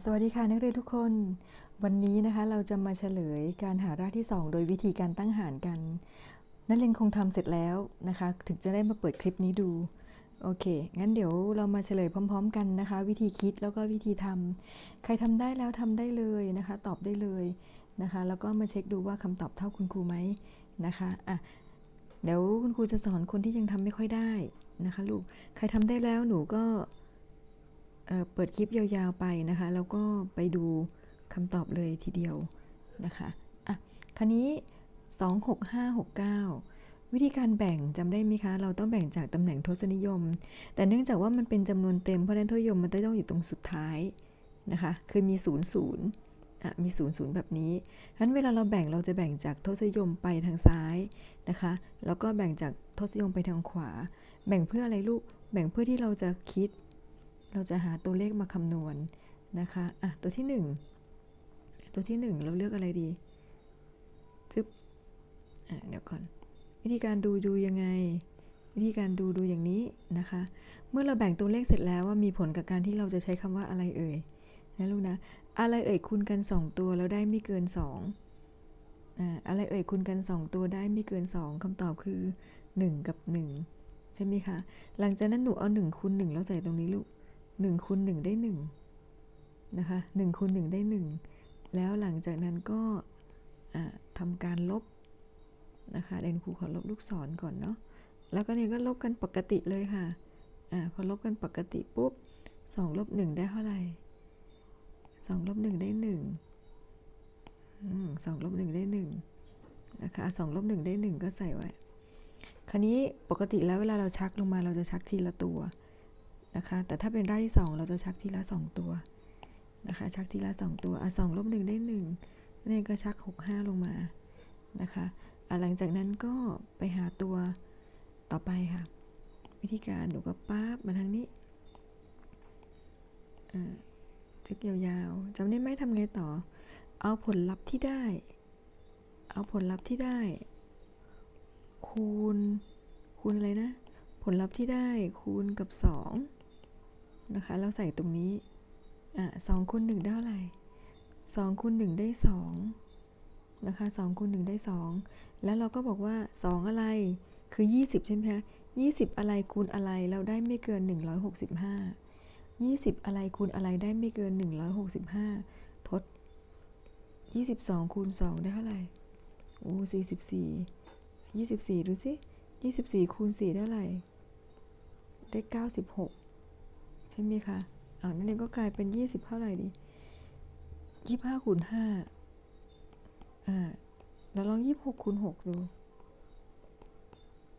สวัสดีค่ะนักเรียนทุกคน วันนี้นะคะเราจะมาเฉลยการหารากที่ 2 โดยวิธีการตั้งหารกัน นักเรียนคงทำเสร็จแล้วนะคะ ถึงจะได้มาเปิดคลิปนี้ดู โอเค งั้นเดี๋ยวเรามาเฉลยพร้อม ๆ กันนะคะ วิธีคิดแล้วก็วิธีทำใครทำได้แล้วทำได้เลยนะคะ ตอบได้เลยนะคะ แล้วก็มาเช็คดูว่าคำตอบเท่าคุณครูไหมนะคะอะเดี๋ยวคุณครูจะสอนคนที่ยังทำไม่ค่อยได้นะคะลูก ใครทำได้แล้วหนูก็ เปิดคลิปยาวๆไปนะคะ แล้วก็ไปดูคำตอบเลยทีเดียวนะคะอะคันนี้ 26569 วิธีการแบ่งจำได้ไหมคะ เราต้องแบ่งจากตำแหน่งทศนิยม แต่เนื่องจากว่ามันเป็นจำนวนเต็มเพราะฉะนั้นทศนิยมมันต้องอยู่ตรงสุดท้ายนะคะ คือมี 0 0อะมี 0 0 แบบนี้ฉะนั้นเวลาเราแบ่งเราจะแบ่งจากทศนิยมไปทางซ้ายนะคะ แล้วก็แบ่งจากทศนิยมไปทางขวา แบ่งเพื่ออะไรลูก แบ่งเพื่อที่เราจะคิด เราจะหาตัวเลขมาคำนวณนะคะอะตัวที่ 1 ตัวที่ 1 เราเลือกอะไรดีจึ๊บอะเดี๋ยวก่อน วิธีการดูดูยังไง วิธีการดูดูอย่างนี้นะคะ เมื่อเราแบ่งตัวเลขเสร็จแล้วว่ามีผลกับการที่เราจะใช้คำว่าอะไรเอ่ยนะลูกนะอะไรเอ่ยคูณกัน 2 ตัวแล้วได้ไม่เกิน2อ่าอะไรเอ่ยคูณกัน 2 ตัวได้ไม่เกิน 2คำตอบคือ 1 กับ 1 ใช่ไหมคะ หลังจากนั้นหนูเอา1คูณ1แล้วใส่ตรงนี้ลูก หนึ่งคูณหนึ่งได้หนึ่งนะคะหนึ่งคูณหนึ่งได้หนึ่งแล้วหลังจากนั้นก็ทำการลบนะคะเดนครูขอลบลูกศรก่อนเนาะแล้วก็เนี่ยก็ลบกันปกติเลยค่ะอ่าพอลบกันปกติปุ๊บสองลบหนึ่งได้เท่าไหร่สองลบหนึ่งได้หนึ่งสองลบหนึ่งได้หนึ่งนะคะสองลบหนึ่งได้หนึ่งก็ใส่ไว้ คราวนี้ปกติแล้วเวลาเราชักลงมาเราจะชักทีละตัว นะคะ แต่ถ้าเป็นรากที่ 2 เราจะชักทีละ 2 ตัวนะคะ ชักทีละ 2 ตัวอะสองลบหนึ่งได้1นี่ก็ชัก 6 5 ลงมานะคะอะหลังจากนั้นก็ไปหาตัวต่อไปค่ะ วิธีการหนูก็ป๊าบมาทางนี้จึกยาวๆจำได้ไหมทำไงต่อ เอาผลลัพธ์ที่ได้ เอาผลลัพธ์ที่ได้ คูณ คูณอะไรนะ ผลลัพธ์ที่ได้คูณกับ 2 นะคะ เราใส่ตรงนี้อะสองคูณหนึ่งได้เท่าไหร่สองคูณหนึ่งได้สองนะคะสองคูณหนึ่งได้สองแล้วเราก็บอกว่าสองอะไรคือ 20 ใช่ไหมคะ20 อะไรคูณอะไรเราได้ไม่เกิน 165 20 อะไรคูณอะไรได้ไม่เกิน 165 ทด 22 คูณ 2 ได้เท่าไหร่โอ้44 24 ดูสิ 24 คูณ 4 เท่าไหร่ ได้ 96 ใช่ไหมคะอ่านั่นเองก็กลายเป็น 20 เท่าไหร่ดี25คูณ5อ่าเราลอง26คูณ6ดู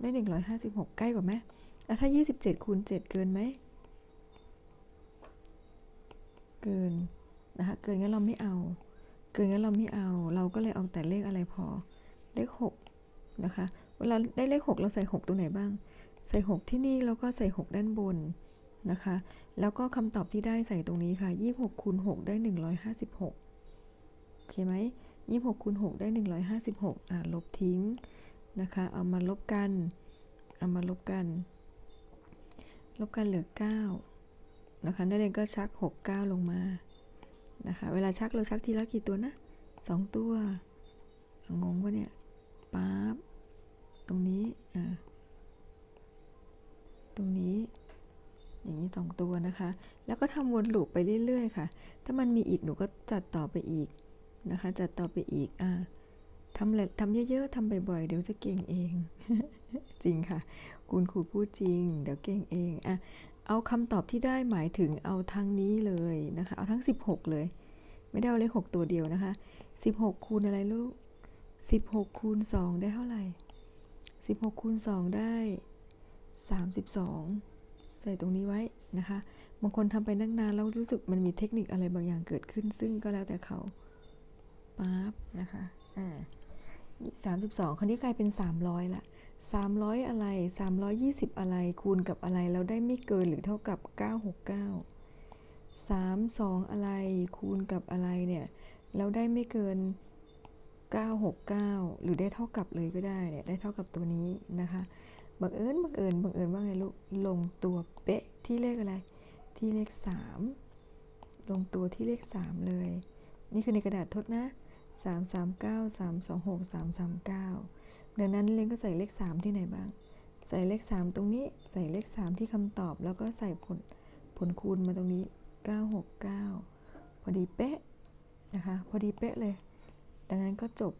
ได้156ใกล้กว่าไหมแล้วถ้า27คูณ7เกินไหม เกินนะคะเกินงั้นเราไม่เอา เกินงั้นเราไม่เอา เราก็เลยเอาแต่เลขอะไรพอ เลข6นะคะ เวลาได้เลข6เราใส่6ตรงไหนบ้าง ใส่6ที่นี่แล้วก็ใส่6ด้านบน นะคะ แล้วก็คำตอบที่ได้ใส่ตรงนี้ค่ะ 26คูณ6ได้ 156 โอเคไหม26คูณ6ได้ 156 อ่าลบทิ้งนะคะ เอามาลบกัน เอามาลบกัน ลบกันเหลือ 9 นะคะนักเรียนก็ชัก 6 9 ลงมานะคะ เวลาชักเราชักทีละกี่ตัวนะ 2 ตัว งงวะเนี่ยป๊าบตรงนี้ อ่า ตรงนี้ อย่างนี้ 2 ตัวนะคะ แล้วก็ทำวนลูปไปเรื่อยๆค่ะ ถ้ามันมีอีกหนูก็จัดต่อไปอีกนะคะ จัดต่อไปอีกอ่าทำทำเยอะๆทำบ่อยๆ เดี๋ยวจะเก่งเอง จริงค่ะ คุณครูพูดจริง เดี๋ยวเก่งเองอะเอาคำตอบที่ได้หมายถึงเอาทั้งนี้เลยนะคะ เอาทั้ง 16 เลย ไม่ได้เอาเลข 6 ตัวเดียวนะคะ 16 คูณอะไรลูก16 คูณ 2 ได้เท่าไหร่ 16 คูณ 2 ได้ 32 ใส่ตรงนี้ไว้นะคะ บางคนทำไปนักนานแล้วรู้สึกมันมีเทคนิคอะไรบางอย่างเกิดขึ้น ซึ่งก็แล้วแต่เขาปั๊บนะคะอ่าสามสิบสองคราวนี้กลายเป็นสามร้อยละสามร้อยอะไรสามร้อยยี่สิบอะไรคูณกับอะไรแล้วได้ไม่เกินหรือเท่ากับเก้าหกเก้าสามสองอะไรคูณกับอะไรเนี่ยแล้วได้ไม่เกิน 969 หรือได้เท่ากับเลยก็ได้เนี่ยได้เท่ากับตัวนี้นะคะ บังเอิญบังเอิญบังเอิญว่าไงลูกลงตัวเป๊ะที่เลขอะไร ที่เลข 3 ลงตัวที่เลขสามเลย นี่คือในกระดาษทดนะสามสามเก้าสามสองหกสามสามเก้าดังนั้นเรนก็ใส่เลขสามที่ไหนบ้าง ใส่เลขสามตรงนี้ใส่เลขสามที่คำตอบ แล้วก็ใส่ผลผลคูณมาตรงนี้เก้าหกเก้าพอดีเป๊ะนะคะพอดีเป๊ะเลย ดังนั้นก็จบ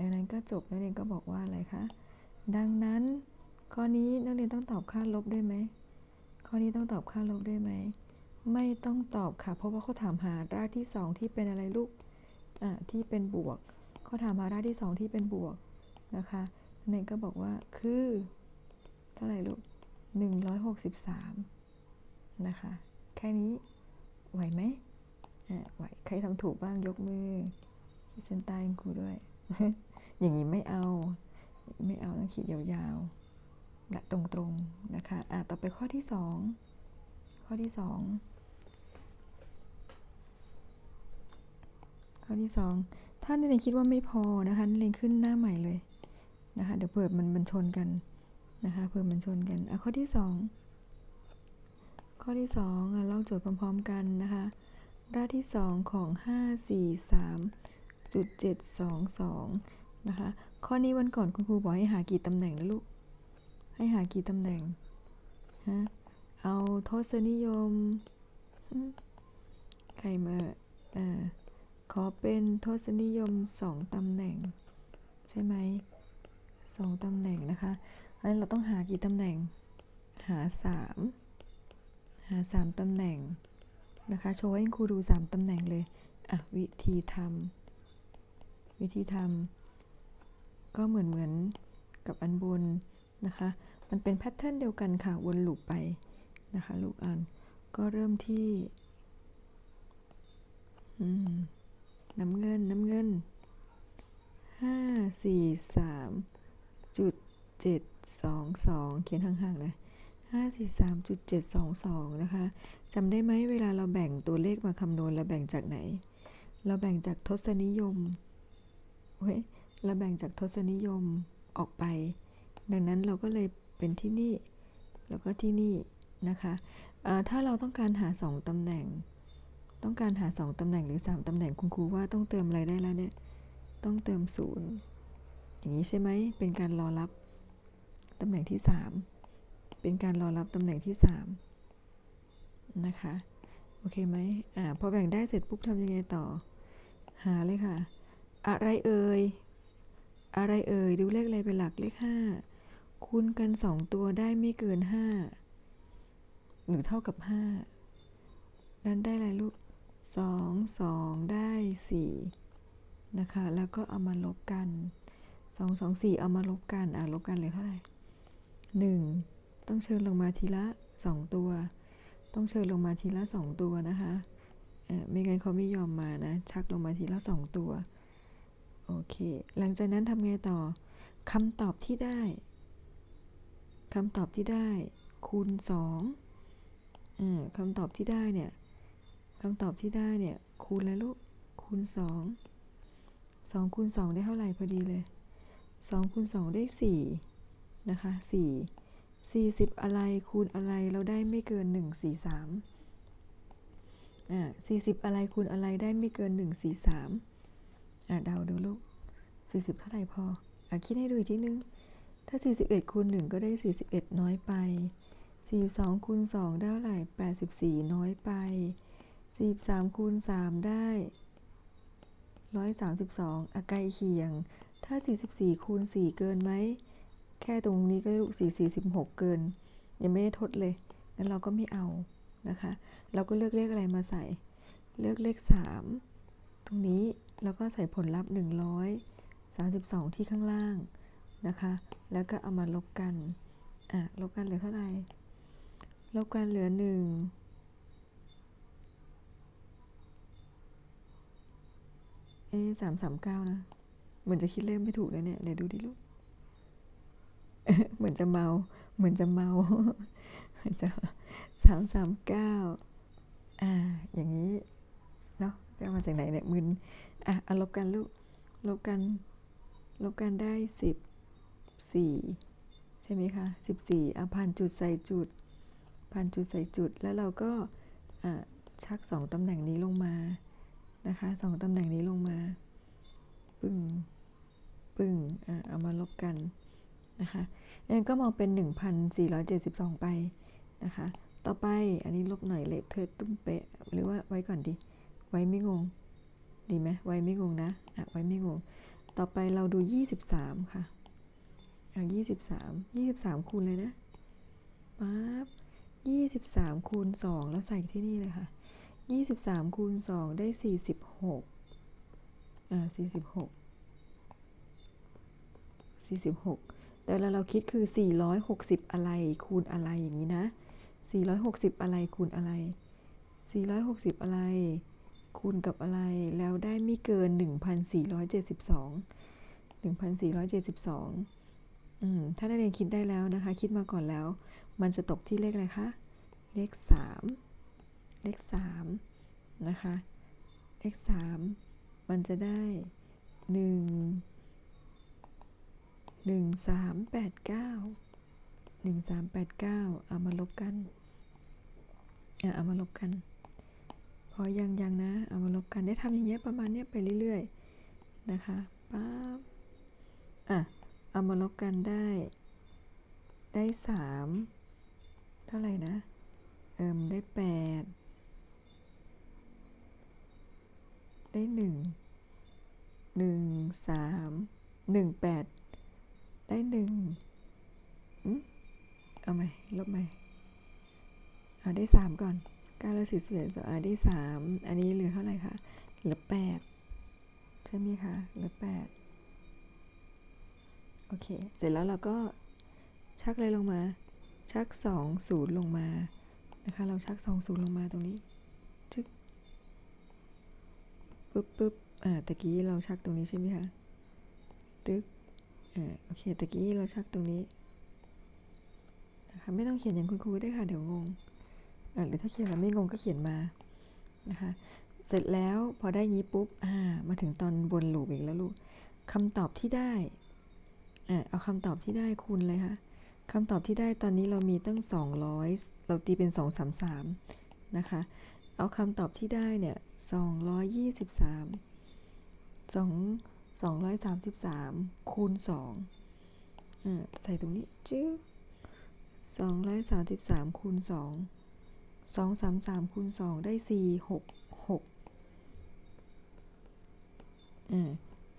ดังนั้นก็จบนักเรียนก็บอกว่าอะไรคะดังนั้น ข้อนี้นักเรียนต้องตอบค่าลบด้วยไหมข้อนี้ต้องตอบค่าลบด้วยไหม ไม่ต้องตอบค่ะ เพราะว่าเขาถามหารากที่ 2 ที่เป็นอะไรลูกอ่าที่เป็นบวกเขาถามหารากที่ 2 ที่เป็นบวกนะคะนักเรียนก็บอกว่าคือเท่าไหร่ลูก 163 นะคะ แค่นี้ไหวไหมอ่าไหว ใครทำถูกบ้างยกมือขีดเส้นใต้ให้ครูด้วย อย่างนี้ไม่เอา ไม่เอาต้องขีดยาวๆ และตรงๆนะคะอะต่อไปข้อที่ 2 ข้อที่ 2 ข้อที่ 2 ถ้านักเรียนคิดว่าไม่พอนะคะนักเรียนขึ้นหน้าใหม่เลยนะคะเดี๋ยวเผื่อมันมันชนกันนะคะเผื่อมันชนกันอะข้อที่ 2 ข้อที่2อะลองโจทย์พร้อมๆกันนะคะรากที่ 2 ของ 5 4 3จุด722 นะคะ ข้อนี้วันก่อนคุณครูบอกให้หากี่ตำแหน่งนะลูก ให้หากี่ตำแหน่งฮะเอาทศนิยมใครมาเอ่อขอเป็นทศนิยมสองตำแหน่ง ใช่ไหมสองตำแหน่งนะคะเพราะฉะนั้นเราต้องหากี่ตำแหน่ง หาสามหาสามตำแหน่งนะคะโชว์ให้ครูดูสามตำแหน่งเลยอะวิธีทำวิธีทำก็เหมือนเหมือนกับอันบนนะคะ มันเป็นแพทเทิร์นเดียวกันค่ะ วนลูปไปนะคะลูกอ่านก็เริ่มที่น้ำเงินน้ำเงินห้าสี่สามจุดเจ็ดสองสองเขียนห่างๆเลยห้าสี่สามจุดเจ็ดสองสองนะคะจำได้ไหมเวลาเราแบ่งตัวเลขมาคำนวณเราแบ่งจากไหน เราแบ่งจากทศนิยมเฮ้ยเราแบ่งจากทศนิยมออกไป ดังนั้นเราก็เลย เป็นที่นี่ แล้วก็ที่นี่นะคะะถ้าเราต้องการหา 2ตำแหน่ง ต้องการหา 2ตำแหน่งหรือ 3ตำแหน่งคุณครูว่าต้องเติมอะไรได้แล้วเนี่ย ต้องเติมศูนย์อย่างนี้ใช่ไหมเป็นการรอรับตำแหน่งที่ 3 เป็นการรอรับตำแหน่งที่ 3 นะคะ โอเคไหมอ่าพอแบ่งได้เสร็จปุ๊บทำยังไงต่อ หาเลยค่ะ อะไรเอ่ย อะไรเอ่ย ดูเลขอะไรเป็นหลักเลข5 คูณกัน2ตัวได้ไม่เกิน5หรือเท่ากับ5นั้นได้อะไรลูก2 2ได้4นะคะ แล้วก็เอามาลบกัน2 2 4เอามาลบกัน อะลบกันเหลือเท่าไหร่1ต้องเชิญลงมาทีละ2ตัว ต้องเชิญลงมาทีละ2ตัวนะคะเออไม่งั้นเขาไม่ยอมมานะ ชักลงมาทีละ2ตัว โอเค หลังจากนั้นทำไงต่อคำตอบที่ได้ คำตอบที่ได้คูณ2อ่าคำตอบที่ได้เนี่ยคำตอบที่ได้เนี่ยคูณแล้วลูกคูณ 2 2คูณ2ได้เท่าไหร่พอดีเลย 2คูณ2ได้4นะคะ4 40 อะไรคูณอะไรเราได้ไม่เกิน 1 4 3อ่า40 อะไรคูณอะไรได้ไม่เกิน 1 4 3อ่าเดาดูลูก 40 เท่าไหร่พออะคิดให้ดูอีกทีนึง ถ้า 41คูณ1ก็ได้ 41 น้อยไป 42คูณ2ได้เท่าไหร่84 น้อยไป 43คูณ3ได้ 132อะใกล้เคียง ถ้า 44คูณ4เกินไหม แค่ตรงนี้ก็ลูก4 46เกิน ยังไม่ได้ทดเลย งั้นเราก็ไม่เอานะคะ เราก็เลือกเลขอะไรมาใส่ เลือกเลข 3 ตรงนี้ แล้วก็ใส่ผลลัพธ์ 132 ที่ข้างล่าง นะคะ แล้วก็เอามาลบกัน อะ ลบกันเหลือเท่าไหร่ ลบกันเหลือ1เอ๊สามสามเก้านะ เหมือนจะคิดเลขไม่ถูกเลยเนี่ย เดี๋ยวดูดิลูก เหมือนจะเมา เหมือนจะเมาเหมือนจะสามสามเก้าอ่า อย่างนี้เนาะไปเอามาจากไหนเนี่ยมึนอะเอาลบกันลูก ลบกัน ลบกันได้สิบ สี่ใช่ไหมคะสิบสี่อะพันจุดใส่จุดพันจุดใส่จุด แล้วเราก็ชักสองตำแหน่งนี้ลงมา นะคะสองตำแหน่งนี้ลงมา ปึ้ง ปึ้งอะเอามาลบกัน นะคะนั่นก็มองเป็น 1,472 ไป นะคะ ต่อไป อันนี้ลบหน่อยเละเทอะตุ้มเปะ หรือว่าไว้ก่อนดี ไว้ไม่งง ดีไหมไว้ไม่งงนะ อะ ไว้ไม่งง ต่อไปเราดู 23 ค่ะ เอายี่สิบสามยี่สิบสามคูณเลยนะปั๊บยี่สิบสามคูณสองแล้วใส่ที่นี่เลยค่ะยี่สิบสามคูณสองได้สี่สิบหกอ่าสี่สิบหกสี่สิบหกแต่เราเราคิดคือสี่ร้อยหกสิบอะไรคูณอะไรอย่างนี้นะสี่ร้อยหกสิบอะไรคูณอะไรสี่ร้อยหกสิบอะไรคูณกับอะไรแล้วได้ไม่เกินหนนึ่่งพัสสีีร้อยเจ็ดสิบสองงพันสี่ร้อยเจ็ดสิบสอง ถ้านักเรียนคิดได้แล้วนะคะ คิดมาก่อนแล้ว มันจะตกที่เลขอะไรคะ เลข 3 เลข 3 นะคะ เลข 3 มันจะได้1หนึ่งสามแปดเก้าหนึ่งสามแปดเก้าเอามาลบกันอะเอามาลบกัน พอยังยังนะ เอามาลบกัน ได้ทำอย่างเงี้ยประมาณเนี้ยไปเรื่อย ๆ นะคะปั๊บ เอามาลบกันได้ ได้สามเท่าไหร่นะ เอิมได้แปดได้หนึ่งหนึ่งสามหนึ่งแปดได้หนึ่งเอาไหมลบไหมเอาได้สามก่อนเก้าแล้วสิบสิบเอ็ดสอาได้สามอันนี้เหลือเท่าไหร่คะเหลือแปดใช่ไหมคะเหลือแปด โอเค เสร็จแล้วเราก็ชักเลยลงมา ชักสองศูนย์ลงมา นะคะ เราชักสองศูนย์ลงมาตรงนี้ชึกปึ๊บปึ๊บอ่าตะกี้เราชักตรงนี้ใช่ไหมคะตึ๊กอ่าโอเคตะกี้เราชักตรงนี้นะคะไม่ต้องเขียนอย่างคุณครูได้ค่ะเดี๋ยวงงอ่าหรือถ้าเขียนแล้วไม่งงก็เขียนมานะคะเสร็จแล้วพอได้งี้ปุ๊บอ่ามาถึงตอนบนลูปอีกแล้วลูกคำตอบที่ได้ อ่าเอาคำตอบที่ได้คูณเลยค่ะคำตอบที่ได้ตอนนี้เรามีตั้ง 200 เราตีเป็น 233 นะคะ เอาคำตอบที่ได้เนี่ย 223 2 233 คูณ2อ่าใส่ตรงนี้จื้อ233 คูณ 2 233 คูณ 2 ได้ 466อ่า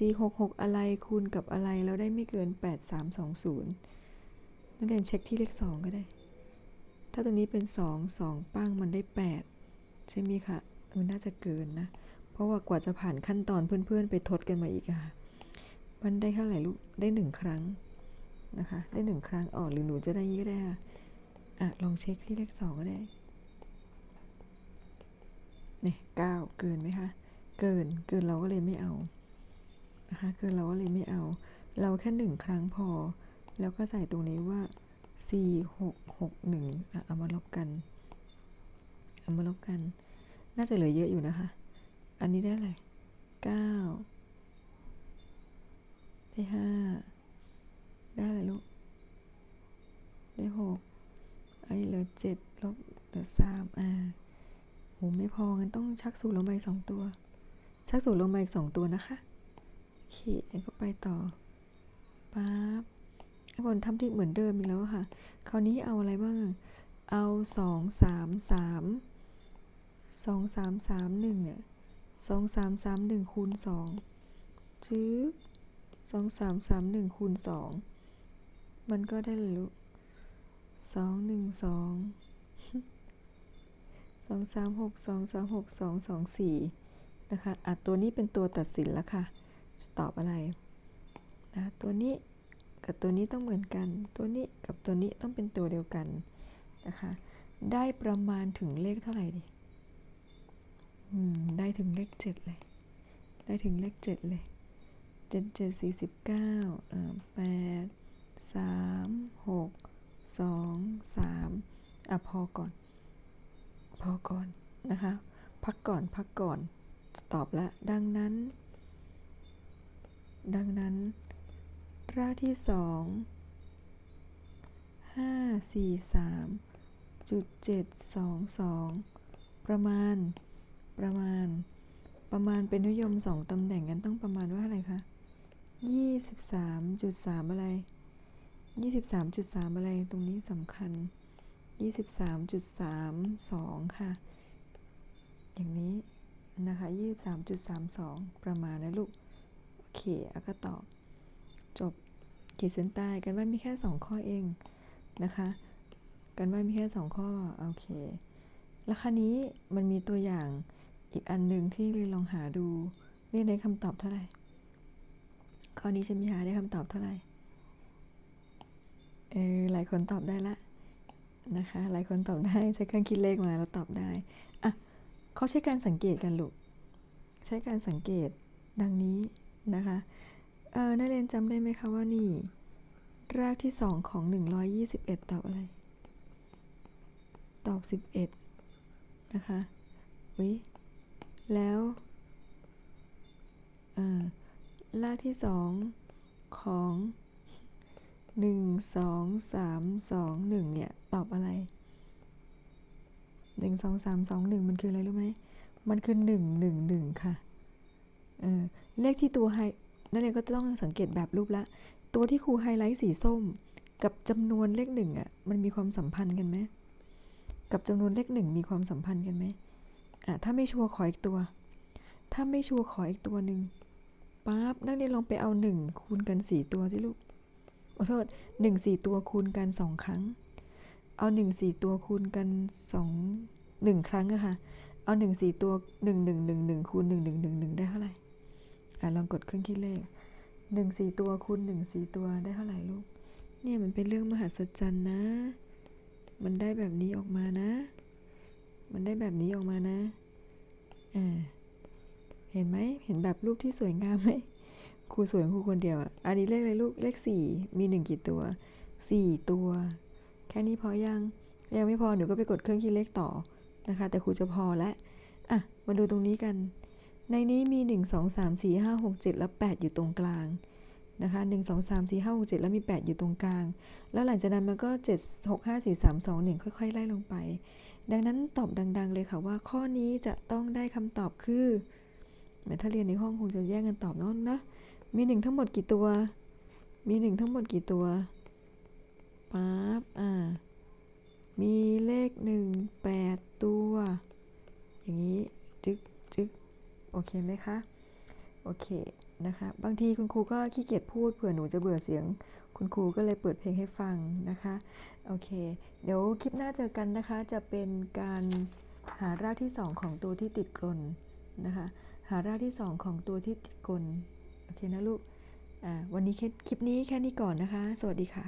466 อะไรคูณกับอะไรแล้วได้ไม่เกิน 8320 นักเรียนเช็คที่เลข 2 ก็ได้ ถ้าตรงนี้เป็น 2 2 ปั้งมันได้ 8 ใช่ไหมคะมันน่าจะเกินนะ เพราะว่ากว่าจะผ่านขั้นตอนเพื่อนๆ ไปทดกันมาอีกอะค่ะ มันได้เท่าไหร่ลูก ได้หนึ่งครั้งนะคะ ได้หนึ่งครั้งอ๋อหรือหนูจะได้ยี่ก็ได้ค่ะอะ ลองเช็คที่เลขสองก็ได้เนี่ยเก้าเกินไหมคะ เกิน เกินเราก็เลยไม่เอา นะคะเกินเราก็เลยไม่เอา เราแค่หนึ่งครั้งพอ แล้วก็ใส่ตรงนี้ว่าสี่หกหกหนึ่งอะเอามาลบกัน เอามาลบกัน น่าจะเหลือเยอะอยู่นะคะ อันนี้ได้อะไรเก้าได้ห้าได้อะไรลูก ได้หกอันนี้เหลือเจ็ดลบเหลือสามอ่าโหไม่พองั้นต้องชักสูตรลงมาอีกสองตัว ชักสูตรลงมาอีกสองตัวนะคะ โอเคก็ไปต่อปั๊บไอ้บนทำที่เหมือนเดิมอีกแล้วค่ะ คราวนี้เอาอะไรบ้าง เอาสองสามสามสองสามสามหนึ่งเนี่ยสองสามสามหนึ่งคูณสองจึ๊กสองสามสามหนึ่งคูณสองมันก็ได้เลยลูกสองหนึ่งสองสองสามหกสองสามหกสองสองสี่นะคะอะตัวนี้เป็นตัวตัดสินแล้วค่ะ จะตอบอะไรนะตัวนี้กับตัวนี้ต้องเหมือนกัน ตัวนี้กับตัวนี้ต้องเป็นตัวเดียวกันนะคะ ได้ประมาณถึงเลขเท่าไหร่ดิได้ถึงเลขเจ็ดเลย ได้ถึงเลขเจ็ดเลยเจ็ดเจ็ดสี่สิบเก้าอ่าแปดสามหกสองสามอะพอก่อน พอก่อนนะคะ พักก่อนพักก่อนตอบละดังนั้น ดังนั้น รากที่สองห้าสี่สามจุดเจ็ดสองสองประมาณ ประมาณ ประมาณเป็นนิยมสองตำแหน่งกันต้องประมาณว่าอะไรคะยี่สิบสามจุดสามอะไรยี่สิบสามจุดสามอะไรตรงนี้สำคัญยี่สิบสามจุดสามสองค่ะ อย่างนี้นะคะยี่สิบสามจุดสามสองประมาณนะลูก เคอาก็ตอบ จบขีดเส้นใต้กันว่ามีแค่สองข้อเองนะคะกันว่ามีแค่สองข้อโอเคแล้วคราวนี้มันมีตัวอย่างอีกอันหนึ่งที่เลยลองหาดูนี่ได้คำตอบเท่าไหร่ข้อนี้ใช่ไหมคะได้คำตอบเท่าไหร่เออหลายคนตอบได้ละนะคะ หลายคนตอบได้ใช้เครื่องคิดเลขมาแล้วตอบได้อะเขาใช้การสังเกตกันลูกใช้การสังเกตดังนี้ นะคะเออนักเรียนจำได้ไหมคะว่านี่ รากที่สองของ 121 ตอบอะไร ตอบ 11 นะคะวิแล้วอ่ารากที่สองของ 1 2 3 2 1 เนี่ย ตอบอะไร 1 2 3 2 1 มันคืออะไรรู้ไหม มันคือ 1 1 1 ค่ะ เลขที่ตัวไฮนักเรียนก็จะต้องสังเกตแบบรูปละ ตัวที่ครูไฮไลท์สีส้ม กับจำนวนเลขหนึ่งอะมันมีความสัมพันธ์กันไหมกับจำนวนเลขหนึ่งมีความสัมพันธ์กันไหมอะถ้าไม่ชัวร์ขออีกตัว ถ้าไม่ชัวร์ขออีกตัวหนึ่งปั๊บนักเรียนลองไปเอาหนึ่งคูณกันสี่ตัวที่ลูกขอโทษหนึ่งสี่ตัวคูณกันสองครั้ง เอาหนึ่งสี่ตัวคูณกันสองหนึ่งครั้งอะค่ะ เอาหนึ่งสี่ตัวหนึ่งหนึ่งหนึ่งหนึ่งคูณหนึ่งหนึ่งหนึ่งหนึ่งได้เท่าไหร่ อะลองกดเครื่องคิดเลขหนึ่งสี่ตัวคูณหนึ่งสี่ตัวได้เท่าไหร่ลูก เนี่ยมันเป็นเรื่องมหัศจรรย์นะ มันได้แบบนี้ออกมานะ มันได้แบบนี้ออกมานะอ่าเห็นไหมเห็นแบบรูปที่สวยงามไหมครูสวยของครูคนเดียวอะ อันนี้เลขอะไรลูก เลขสี่มีหนึ่งกี่ตัวสี่ตัว แค่นี้พอยัง ยังไม่พอหนูก็ไปกดเครื่องคิดเลขต่อนะคะ แต่ครูจะพอแล้วอะ มาดูตรงนี้กัน ในนี้มี 1 2 3 4 5 6 7 และ 8 อยู่ตรงกลางนะคะ1 2 3 4 5 6 7 แล้วมี 8 อยู่ตรงกลาง แล้วหลังจากนั้นมันก็ 7 6 5 4 3 2 1 ค่อย ๆ ไล่ลงไป ดังนั้นตอบดัง ๆ เลยค่ะว่าข้อนี้จะต้องได้คำตอบคือแม้ถ้าเรียนในห้องคงจะแย่งกันตอบเนาะนะ มี1ทั้งหมดกี่ตัว มี1ทั้งหมดกี่ตัวปั๊บอ่า มีเลข1 8ตัว อย่างนี้ จึ๊กจึ๊ก โอเคไหมคะ โอเคนะคะ บางทีคุณครูก็ขี้เกียจพูดเผื่อหนูจะเบื่อเสียง คุณครูก็เลยเปิดเพลงให้ฟังนะคะ โอเค เดี๋ยวคลิปหน้าเจอกันนะคะ จะเป็นการหารากที่ 2 ของตัวที่ติดกลนนะคะ หารากที่ 2 ของตัวที่ติดกลนโอเคนะลูกอ่าวันนี้คลิปนี้แค่นี้ก่อนนะคะ สวัสดีค่ะ